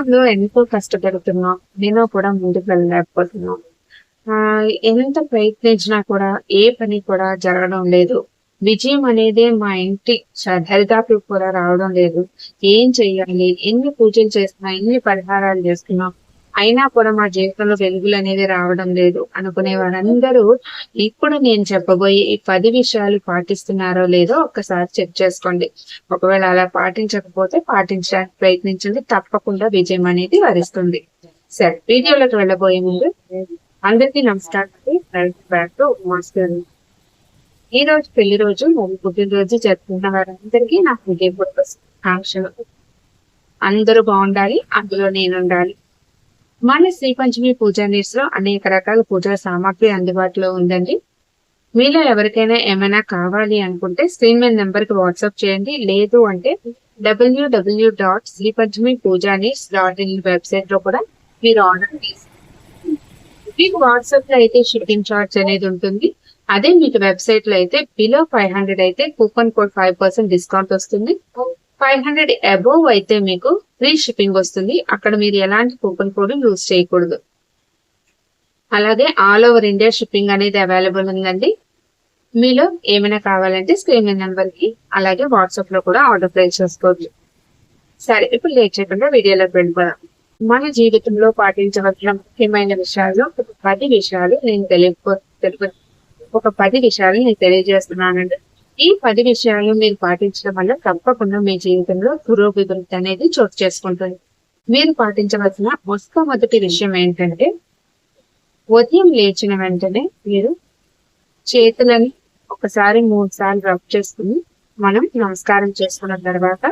జీవితంలో ఎంతో కష్టపడుతున్నాం. నేను కూడా ముందుకు వెళ్ళలేకపోతున్నాం. ఆ ఎంత ప్రయత్నించినా కూడా ఏ పని కూడా జరగడం లేదు. విజయం అనేది మా ఇంటి చ- కూడా రావడం లేదు. ఏం చెయ్యాలి? ఎన్ని పూజలు చేస్తున్నా ఎన్ని పరిహారాలు చేస్తున్నాం అయినా కూడా మా జీవితంలో వెలుగులు అనేది రావడం లేదు. అనుకునే వారందరూ ఇప్పుడు నేను చెప్పబోయే ఈ పది విషయాలు పాటిస్తున్నారో లేదో ఒక్కసారి చెక్ చేసుకోండి. ఒకవేళ అలా పాటించకపోతే పాటించడానికి ప్రయత్నించండి. తప్పకుండా విజయం అనేది వరిస్తుంది. సరే వీడియోలోకి వెళ్ళబోయే ముందు అందరికీ నమస్కారం బ్యాక్ టు మాస్టర్ ఈ రోజు పెళ్ళి రోజు పుట్టినరోజు జరుపుకున్న వారందరికీ నా హృదయపూర్వక ఆకాంక్షలు అందరూ బాగుండాలి అందులో నేను ఉండాలి. మన శ్రీ పంచమి పూజా నీడ్స్లో అనేక రకాల పూజా సామాగ్రి అందుబాటులో ఉందండి. మీలో ఎవరికైనా ఏమైనా కావాలి అనుకుంటే స్క్రీన్ మీద నెంబర్కి వాట్సాప్ చేయండి. లేదు అంటే W W dot Sri Panchami Pooja needs dot in వెబ్సైట్లో కూడా మీరు ఆర్డర్ తీసుకోండి మీకు వాట్సాప్లో అయితే షిప్పింగ్ చార్జ్ అనేది ఉంటుంది. అదే మీకు వెబ్సైట్లో అయితే బిలో ఫైవ్ హండ్రెడ్ అయితే coupon code five percent discount వస్తుంది. ఫైవ్ హండ్రెడ్ అబోవ్ అయితే మీకు ఫ్రీ షిప్పింగ్ వస్తుంది. అక్కడ మీరు ఎలాంటి కూపన్ కోడ్ యూజ్ చేయకూడదు. అలాగే ఆల్ ఓవర్ ఇండియా షిప్పింగ్ అనేది అవైలబుల్ ఉందండి. మీలో ఏమైనా కావాలంటే స్క్రీన్ నెంబర్కి అలాగే వాట్సాప్లో కూడా ఆర్డర్ ప్లేస్ చేసుకోవచ్చు. సరే ఇప్పుడు లేట్ చేయకుండా వీడియోలోకి వెళ్ళిపోదాం. మన జీవితంలో పాటించవలసిన ముఖ్యమైన విషయాలు ఒక పది విషయాలు నేను తెలియ తెలుపు ఒక పది విషయాలు నేను తెలియజేస్తున్నానండి. ఈ పది విషయాలు మీరు పాటించడం వల్ల తప్పకుండా మీ జీవితంలో పురోభివృద్ధి అనేది చోటు చేసుకుంటుంది. మీరు పాటించవలసిన మొట్టమొదటి విషయం ఏంటంటే ఉదయం లేచిన వెంటనే మీరు చేతులని ఒకసారి మూడు సార్లు రబ్ చేసుకుని మనం నమస్కారం చేసుకున్న తర్వాత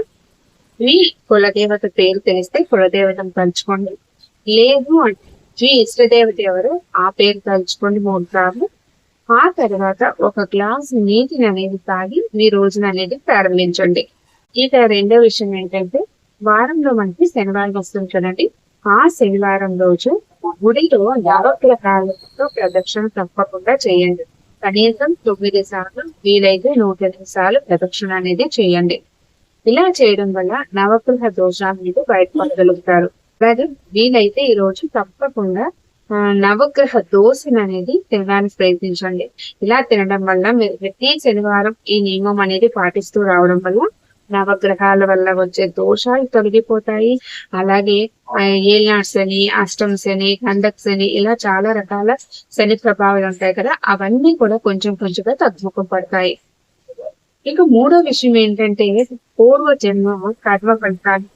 మీ కులదేవత పేరు తెలిస్తే కులదేవతను తలుచుకోండి. లేదు అంటే మీ ఇష్టదేవత ఎవరు ఆ పేరు తలుచుకోండి మూడు సార్లు. ఆ తర్వాత ఒక గ్లాస్ నీటిని అనేది తాగి మీ రోజున అనేది ప్రారంభించండి. ఇక రెండో విషయం ఏంటంటే వారంలో మనకి శనివారం వస్తుంది చూడండి. ఆ శనివారం రోజు గుడిలో నవగ్రహాలతో ప్రదక్షిణ తప్పకుండా చేయండి. కనీసం తొమ్మిది సార్లు వీలైతే నూట ఎనిమిది సార్లు ప్రదక్షిణ అనేది చేయండి. ఇలా చేయడం వల్ల నవగ్రహ దోషాల మీద బయటపడగలుగుతారు. అలాగే వీలైతే ఈ రోజు తప్పకుండా నవగ్రహ దోశను అనేది తినడానికి ప్రయత్నించండి. ఇలా తినడం వల్ల మీరు ప్రతి శనివారం ఈ నియమం అనేది పాటిస్తూ రావడం వల్ల నవగ్రహాల వల్ల వచ్చే దోషాలు తొలగిపోతాయి. అలాగే ఆ, ఏలినాడు శని అష్టం శని కండక్ శని ఇలా చాలా రకాల శని ప్రభావాలు ఉంటాయి కదా అవన్నీ కూడా కొంచెం కొంచెంగా తగ్గుముఖం పడతాయి. ఇక మూడో విషయం ఏంటంటే పూర్వ జన్మ కర్మ ఫలితాన్ని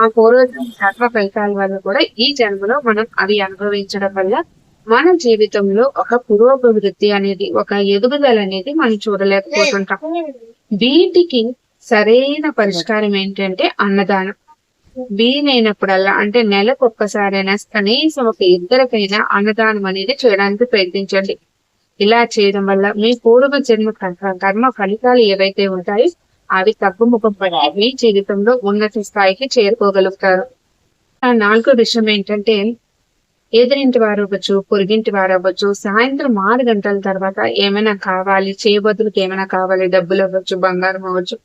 ఆ పూర్వ కర్మ ఫలితాల వల్ల కూడా ఈ జన్మలో మనం అవి అనుభవించడం వల్ల మన జీవితంలో ఒక పురోభివృద్ధి అనేది ఒక ఎదుగుదల అనేది మనం చూడలేకపోతుంటాం. వీటికి సరైన పరిష్కారం ఏంటంటే అన్నదానం. వీలైనప్పుడల్లా అంటే నెలకు ఒక్కసారైనా కనీసం ఒక ఇద్దరికైనా అన్నదానం అనేది చేయడానికి ప్రయత్నించండి. ఇలా చేయడం వల్ల మీ పూర్వ జన్మ కర్మ ఫలితాలు ఏవైతే ఉంటాయో అవి తగ్గుముఖం పడి మీ జీవితంలో ఉన్నత స్థాయికి చేరుకోగలుగుతారు. ఆ నాలుగో విషయం ఏంటంటే ఎదురింటి వారు అవ్వచ్చు పొరుగింటి వారు అవ్వచ్చు సాయంత్రం ఆరు గంటల తర్వాత ఏమైనా కావాలి చేయబదులకు ఏమైనా కావాలి డబ్బులు అవ్వచ్చు బంగారం అవ్వచ్చు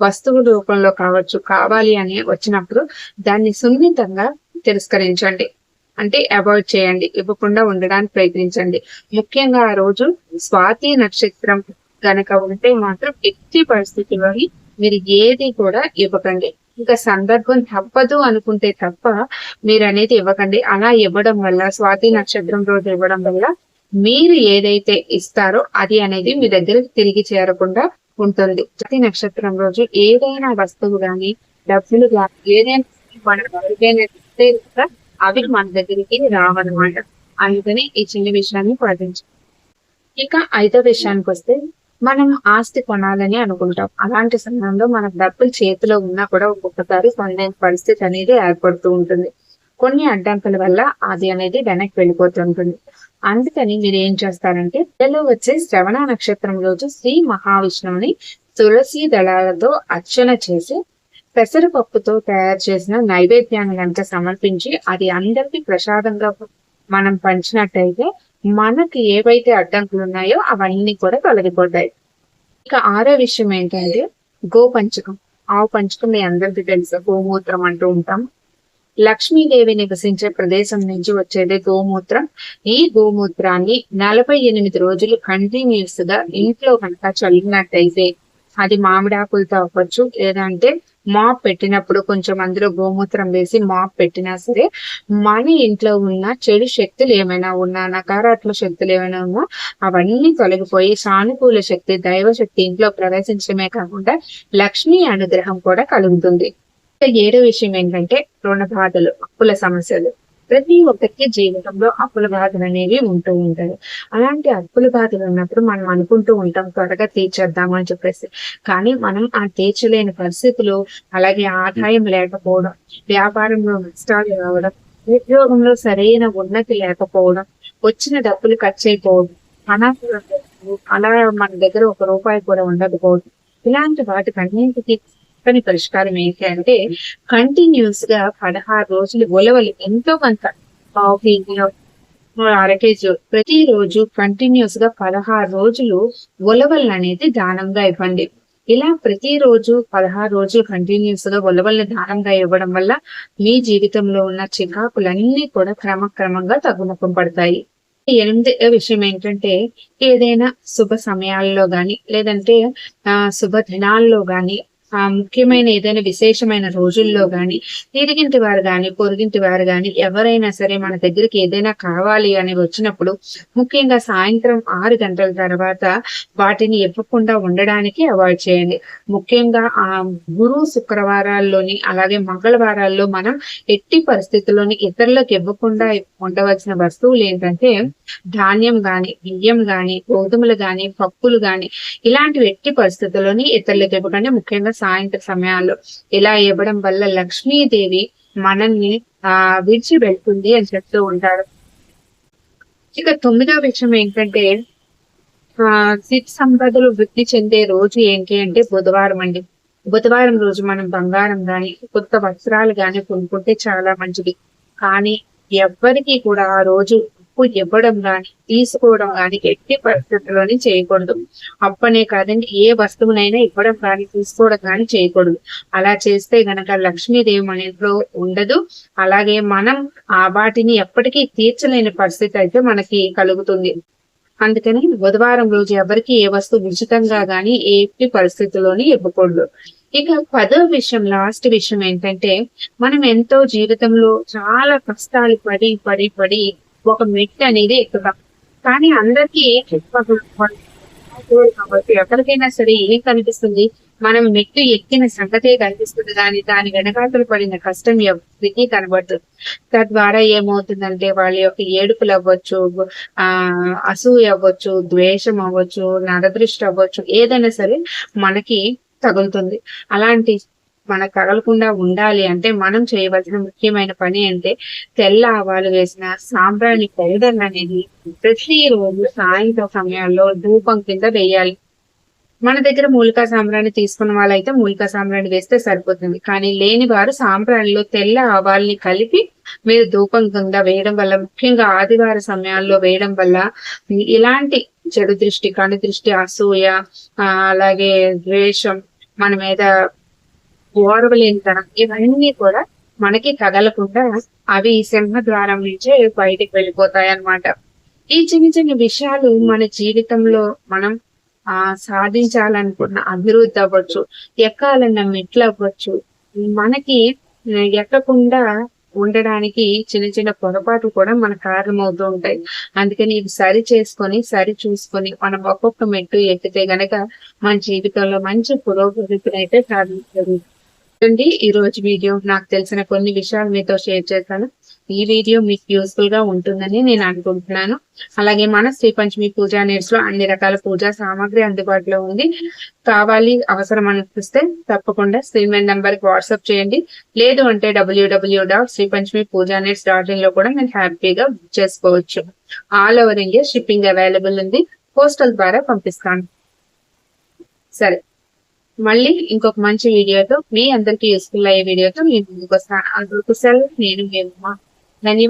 వస్తువు రూపంలో కావచ్చు కావాలి అని వచ్చినప్పుడు దాన్ని సున్నితంగా తిరస్కరించండి. అంటే అవాయిడ్ చేయండి ఇవ్వకుండా ఉండడానికి ప్రయత్నించండి. ముఖ్యంగా ఆ రోజు స్వాతి నక్షత్రం గనక ఉంటే మాత్రం ఎట్టి పరిస్థితిలో మీరు ఏది కూడా ఇవ్వకండి. ఇంకా సందర్భం తప్పదు అనుకుంటే తప్ప మీరు అనేది ఇవ్వకండి. అలా ఇవ్వడం వల్ల స్వాతి నక్షత్రం రోజు ఇవ్వడం వల్ల మీరు ఏదైతే ఇస్తారో అది అనేది మీ దగ్గర తిరిగి చేరకుండా ఉంటుంది. స్వాతి నక్షత్రం రోజు ఏదైనా వస్తువు గాని డబ్బులు గాని ఏదైనా ఎవరికైనా ఇస్తే కూడా అవి మన దగ్గరికి రావన్నమాట. అందుకని ఈ చిన్న విషయాన్ని పాటించాలి ఇక ఐదో విషయానికి వస్తే మనం ఆస్తి కొనాలని అనుకుంటాం. అలాంటి సమయంలో మన డబ్బులు చేతిలో ఉన్నా కూడా ఒక్కొక్కసారి కొనలేని పరిస్థితి అనేది ఏర్పడుతూ ఉంటుంది. కొన్ని అడ్డంకుల వల్ల అది అనేది వెనక్కి వెళ్ళిపోతుంటుంది అందుకని మీరు ఏం చేస్తారంటే పిల్లలు వచ్చే శ్రవణ నక్షత్రం రోజు శ్రీ మహావిష్ణువుని తులసి దళాలతో అర్చన చేసి పెసరపప్పుతో తయారు చేసిన నైవేద్యాన్ని కనుక సమర్పించి అది అందరికీ ప్రసాదంగా మనం పంచినట్టయితే మనకి ఏవైతే అడ్డంకులు ఉన్నాయో అవన్నీ కూడా తొలగిపోతాయి. ఇక ఆరో విషయం ఏంటంటే గో పంచకం. ఆవు పంచకం మీ అందరికీ తెలుసు. గోమూత్రం అంటూ ఉంటాం. లక్ష్మీదేవి నివసించే ప్రదేశం నుంచి వచ్చేది గోమూత్రం. ఈ గోమూత్రాన్ని నలభై ఎనిమిది రోజులు కంటిన్యూస్గా ఇంట్లో కనుక చల్లినట్టయితే అది మామిడాకులతో అవ్వచ్చు లేదంటే మాప్ పెట్టినప్పుడు కొంచెం అందులో గోమూత్రం వేసి మాప్ పెట్టినా సరే మన ఇంట్లో ఉన్న చెడు శక్తులు ఏమైనా ఉన్నా నకారాత్మక శక్తులు ఏమైనా ఉన్నా అవన్నీ తొలగిపోయి సానుకూల శక్తి దైవ శక్తి ఇంట్లో ప్రవేశించడమే కాకుండా లక్ష్మీ అనుగ్రహం కూడా కలుగుతుంది. ఏడో విషయం ఏంటంటే రుణ బాధలు అప్పుల సమస్యలు. ప్రతి ఒక్కరికి జీవితంలో అప్పుల బాధలు అనేవి ఉంటూ ఉంటాయి. అలాంటి అప్పుల బాధలు ఉన్నప్పుడు మనం అనుకుంటూ ఉంటాం త్వరగా తీర్చేద్దాము అని చెప్పేసి. కానీ మనం ఆ తీర్చలేని పరిస్థితులు అలాగే ఆదాయం లేకపోవడం వ్యాపారంలో నష్టాలు రావడం ఉద్యోగంలో సరైన ఉన్నతి లేకపోవడం వచ్చిన డబ్బులు ఖర్చు అయిపోవడం అనాథ అలా మన దగ్గర ఒక రూపాయి కూడా ఉండకపోవడం ఇలాంటి వాటికన్నింటికి చక్కని పరిష్కారం ఏంటి అంటే కంటిన్యూస్గా పదహారు రోజులు ఉలవలు ఎంతో కొంత పావు కేజీలో అర కేజీ ప్రతి రోజు కంటిన్యూస్గా పదహారు రోజులు ఉలవలు అనేది దానంగా ఇవ్వండి. ఇలా ప్రతి రోజు పదహారు రోజులు కంటిన్యూస్గా ఉలవల్ని దానంగా ఇవ్వడం వల్ల మీ జీవితంలో ఉన్న చికాకులన్నీ కూడా క్రమక్రమంగా తగ్గుముఖం పడతాయి. ఎనిమిది విషయం ఏంటంటే ఏదైనా శుభ సమయాల్లో గాని లేదంటే ఆ శుభ దినాల్లో గాని ఆ ముఖ్యమైన ఏదైనా విశేషమైన రోజుల్లో గాని తిరిగింటి వారు గాని పొరుగింటి వారు గాని ఎవరైనా సరే మన దగ్గరికి ఏదైనా కావాలి అని వచ్చినప్పుడు ముఖ్యంగా సాయంత్రం ఆరు గంటల తర్వాత వాటిని ఇవ్వకుండా ఉండడానికి అవాయిడ్ చేయండి. ముఖ్యంగా ఆ గురు శుక్రవారాల్లోని అలాగే మంగళవారాల్లో మనం ఎట్టి పరిస్థితుల్లోని ఇతరులకు ఇవ్వకుండా ఉండవలసిన వస్తువులు ఏంటంటే ధాన్యం గాని బియ్యం గాని గోధుమలు గాని పప్పులు గాని ఇలాంటివి ఎట్టి పరిస్థితుల్లోని ఇతరులకు ఇవ్వకుండా ముఖ్యంగా సాయంత్ర సమయాల్లో ఇలా ఇవ్వడం వల్ల లక్ష్మీదేవి మనల్ని ఆ విడిచి వెళ్తుంది అని చెప్తూ ఉంటారు ఇక తొమ్మిదవ విషయం ఏంటంటే ఆ సిట్ సంపదలు వృద్ధి చెందే రోజు ఏంటి అంటే బుధవారం అండి. బుధవారం రోజు మనం బంగారం గాని కొత్త వస్త్రాలు గాని కొనుక్కుంటే చాలా మంచిది. కానీ ఎవ్వరికి కూడా ఆ రోజు అప్పు ఇవ్వడం గాని తీసుకోవడం గాని ఎట్టి పరిస్థితుల్లోని చేయకూడదు. అప్పనే కాదండి ఏ వస్తువునైనా ఇవ్వడం కానీ తీసుకోవడం కానీ చేయకూడదు. అలా చేస్తే గనక లక్ష్మీదేవి మన ఇంట్లో ఉండదు. అలాగే మనం ఆ వాటిని ఎప్పటికీ తీర్చలేని పరిస్థితి అయితే మనకి కలుగుతుంది. అందుకని బుధవారం రోజు ఎవరికి ఏ వస్తువు ఉచితంగా గాని ఏ పరిస్థితుల్లోని ఇవ్వకూడదు. ఇక పదో విషయం లాస్ట్ విషయం ఏంటంటే మనం ఎంతో జీవితంలో చాలా కష్టాలు పడి పడి పడి ఒక మెట్టు అనేది ఎక్కుతాం కానీ అందరికీ కాబట్టి ఎక్కడికైనా సరే ఏం కనిపిస్తుంది? మనం మెట్టు ఎక్కిన సంగతే కనిపిస్తుంది. కానీ దాని వెనకాతలు పడిన కష్టం ఎవరికి కనబడుతుంది తద్వారా ఏమవుతుందంటే వాళ్ళ యొక్క ఏడుపులు అవ్వచ్చు ఆ అసూయ అవ్వచ్చు ద్వేషం అవ్వచ్చు నరదృష్టి అవ్వచ్చు. ఏదైనా సరే మనకి తగులుతుంది. అలాంటి మనకు తగలకుండా ఉండాలి అంటే మనం చేయవలసిన ముఖ్యమైన పని అంటే తెల్ల ఆవాలు వేసిన సాంబ్రాణి పౌడర్ అనేది ప్రతిరోజు సాయంత్రం సమయాల్లో ధూపం కింద వేయాలి. మన దగ్గర మూలికా సాంబ్రాణి తీసుకున్న వాళ్ళైతే మూలికా సాంబ్రాణి వేస్తే సరిపోతుంది. కానీ లేని వారు సాంబ్రాణిలో తెల్ల ఆవాల్ని కలిపి మీరు ధూపం కింద వేయడం వల్ల ముఖ్యంగా ఆదివార సమయాల్లో వేయడం వల్ల ఇలాంటి చెడు దృష్టి కను దృష్టి అసూయ అలాగే ద్వేషం మన మీద ఓర్వలేనితనం ఇవన్నీ కూడా మనకి తగలకుండా అవి సింహద్వారం నుంచే బయటికి వెళ్ళిపోతాయి అన్నమాట ఈ చిన్న చిన్న విషయాలు మన జీవితంలో మనం ఆ సాధించాలనుకున్న అభివృద్ధి అవ్వచ్చు ఎక్కాలన్న మెట్లు అవ్వచ్చు మనకి ఎక్కకుండా ఉండడానికి చిన్న చిన్న పొరపాట్లు కూడా మన కారణమవుతూ ఉంటాయి. అందుకని ఇవి సరి చేసుకొని సరి చూసుకొని మనం ఒక్కొక్క మెట్టు ఎక్కితే గనక మన జీవితంలో మంచి పురోగతిని అయితే సాధించగలుగుతాం. అండి ఈ రోజు వీడియో నాకు తెలిసిన కొన్ని విషయాలు మీతో షేర్ చేశాను. ఈ వీడియో మీకు యూస్ఫుల్గా ఉంటుందని నేను అనుకుంటున్నాను. అలాగే మన శ్రీ పంచమి పూజా నేర్స్లో అన్ని రకాల పూజా సామాగ్రి అందుబాటులో ఉంది. కావాలి అవసరం అనిపిస్తే తప్పకుండా స్క్రీన్ మీద నంబర్కి వాట్సాప్ చేయండి. లేదు అంటే W W dot Sri Panchami Pooja నేర్స్ dot ఇన్లో కూడా నేను హ్యాపీగా బుక్ చేసుకోవచ్చు. All over India shipping available ఉంది. పోస్టల్ ద్వారా పంపిస్తాను. సరే. మళ్ళీ ఇంకొక మంచి వీడియోతో మీ అందరికి యూస్ఫుల్ అయ్యే వీడియోతో నేను ముందుకు వస్తాను అందుకు సెలవు నేను మేము ధన్యవాదాలు.